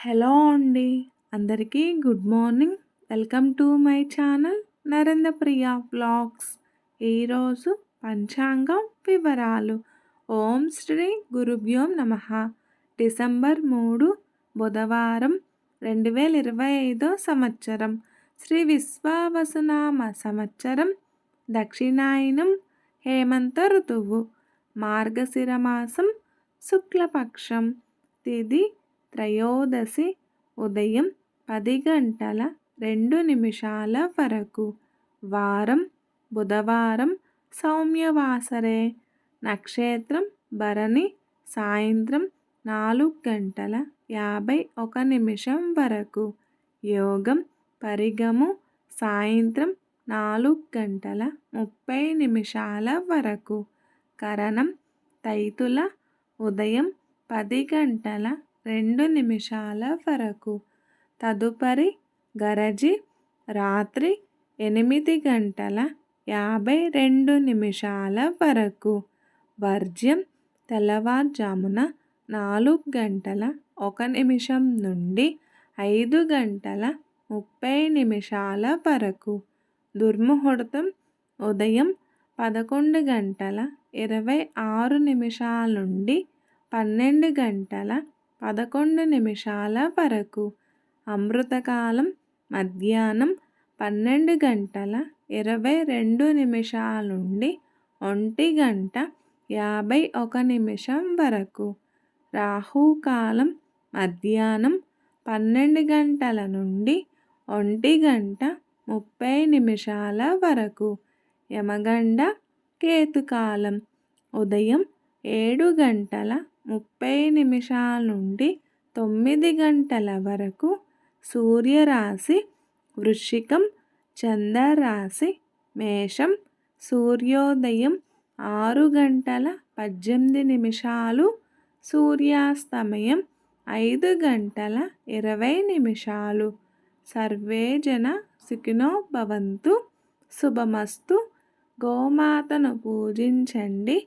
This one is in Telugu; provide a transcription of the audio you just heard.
హలో అండి. అందరికీ good morning. Welcome to my channel Narendra Priya blogs ఈరోజు పంచాంగం వివరాలు. ఓం శ్రీ గురుభ్యోం నమ. డిసెంబర్ మూడు బుధవారం రెండు వేల ఇరవై ఐదో సంవత్సరం. శ్రీ విశ్వావసునామ సంవత్సరం. దక్షిణాయనం హేమంత ఋతువు. మార్గశిర మాసం శుక్లపక్షం. తిది త్రయోదశి ఉదయం పది గంటల రెండు నిమిషాల వరకు. వారం బుధవారం సౌమ్యవాసరే. నక్షత్రం భరణి సాయంత్రం నాలుగు గంటల యాభై ఒక నిమిషం వరకు. యోగం పరిగము సాయంత్రం నాలుగు గంటల ముప్పై నిమిషాల వరకు. కరణం తైతుల ఉదయం పది గంటల రెండు నిమిషాల వరకు. తదుపరి గరజి రాత్రి ఎనిమిది గంటల యాభై రెండు నిమిషాల వరకు. వర్జ్యం తెల్లవారుజామున నాలుగు గంటల ఒక నిమిషం నుండి ఐదు గంటల ముప్పై నిమిషాల వరకు. దుర్ముహూర్తం ఉదయం పదకొండు గంటల ఇరవై ఆరు నిమిషాల నుండి పన్నెండు గంటల పదకొండు నిమిషాల వరకు. అమృతకాలం మధ్యాహ్నం పన్నెండు గంటల ఇరవై రెండు నిమిషాల నుండి ఒంటి గంట యాభై ఒక నిమిషం వరకు. రాహుకాలం మధ్యాహ్నం పన్నెండు గంటల నుండి ఒంటి గంట ముప్పై నిమిషాల వరకు. యమగండ కేతుకాలం ఉదయం ఏడు గంటల ముప్పై నిమిషాల నుండి తొమ్మిది గంటల వరకు సూర్యరాశి వృశ్చికం చంద్రరాశి మేషం సూర్యోదయం ఆరు గంటల పద్దెనిమిది నిమిషాలు సూర్యాస్తమయం ఐదు గంటల ఇరవై నిమిషాలు. సర్వే జన సుఖినో భవంతు. శుభమస్తు. గోమాతను పూజించండి.